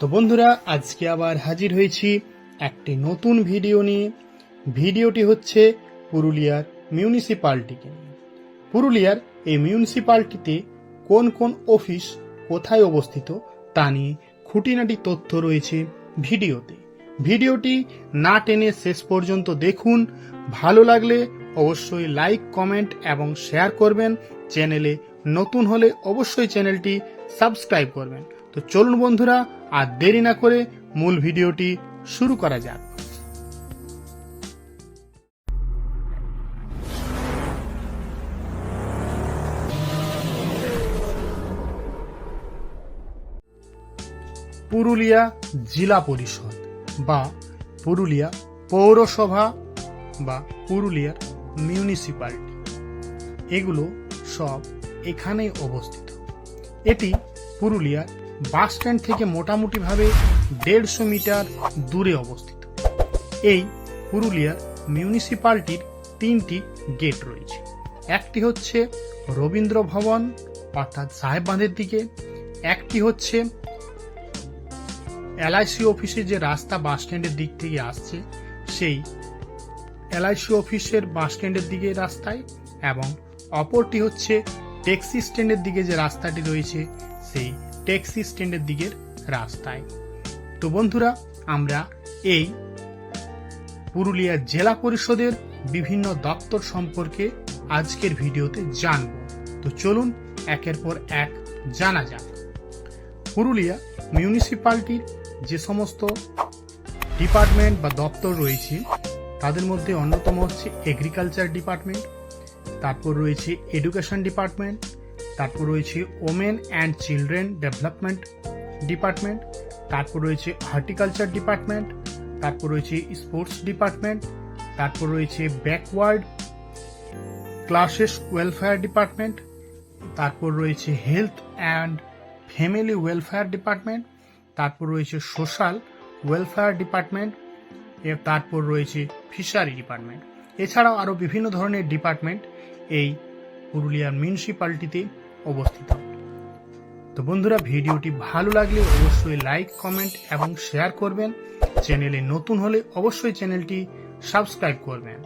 তো বন্ধুরা, আজকে আবার হাজির হয়েছি একটি নতুন ভিডিও নিয়ে। ভিডিওটি হচ্ছে পুরুলিয়ার মিউনিসিপালিটিকে নিয়ে। পুরুলিয়ার এই মিউনিসিপালিটিতে কোন কোন অফিস কোথায় অবস্থিত তা নিয়ে খুঁটিনাটি তথ্য রয়েছে ভিডিওতে। ভিডিওটি না টেনে শেষ পর্যন্ত দেখুন। ভালো লাগলে অবশ্যই লাইক, কমেন্ট এবং শেয়ার করবেন। চ্যানেলে নতুন হলে অবশ্যই চ্যানেলটি সাবস্ক্রাইব করবেন। তো চলুন বন্ধুরা, আর দেরি না করে মূল ভিডিওটি শুরু করা যাক। পুরুলিয়া জেলা পরিষদ বা পুরুলিয়া পৌরসভা বা পুরুলিয়ার মিউনিসিপ্যালিটি এগুলো সব এখানেই অবস্থিত। এটি পুরুলিয়ার বাস স্ট্যান্ড থেকে মোটামুটিভাবে দেড়শো মিটার দূরে অবস্থিত। এই পুরুলিয়ার মিউনিসিপ্যালিটির তিনটি গেট রয়েছে। একটি হচ্ছে রবীন্দ্র ভবন, অর্থাৎ সাহেব বাঁধের দিকে। একটি হচ্ছে এলআইসি অফিসে যে রাস্তা বাস স্ট্যান্ডের দিক থেকে আসছে, সেই এলআইসি অফিসের বাস স্ট্যান্ডের দিকে রাস্তায়। এবং অপরটি হচ্ছে ট্যাক্সি স্ট্যান্ডের দিকে যে রাস্তাটি রয়েছে, সেই ট্যাক্সি স্ট্যান্ডের দিকের রাস্তায়। তো বন্ধুরা, আমরা এই পুরুলিয়া জেলা পরিষদের বিভিন্ন দপ্তর সম্পর্কে আজকের ভিডিওতে জানব। তো চলুন, একের পর এক জানা যাক। পুরুলিয়া মিউনিসিপ্যালিটির যে সমস্ত ডিপার্টমেন্ট বা দপ্তর রয়েছে, তাদের মধ্যে অন্যতম হচ্ছে এগ্রিকালচার ডিপার্টমেন্ট তারপর রয়েছে এডুকেশন ডিপার্টমেন্ট তারপর রয়েছে women and children development department তারপর রয়েছে হর্টিকালচার ডিপার্টমেন্ট তারপর রয়েছে স্পোর্টস ডিপার্টমেন্ট তারপর রয়েছে ব্যাকওয়ার্ড ক্লাসেস ওয়েলফেয়ার ডিপার্টমেন্ট তারপর রয়েছে health and family welfare department তারপর রয়েছে সোশ্যাল ওয়েলফেয়ার ডিপার্টমেন্ট তারপর রয়েছে ফিশারি ডিপার্টমেন্ট এছাড়াও আরও বিভিন্ন ধরনের ডিপার্টমেন্ট এই পুরুলিয়ার মিউনিসিপ্যালিটিতে অবস্থিত। তো বন্ধুরা, ভিডিওটি ভালো লাগলে অবশ্যই লাইক কমেন্ট এবং শেয়ার করবেন। চ্যানেলে নতুন হলে অবশ্যই চ্যানেলটি সাবস্ক্রাইব করবেন।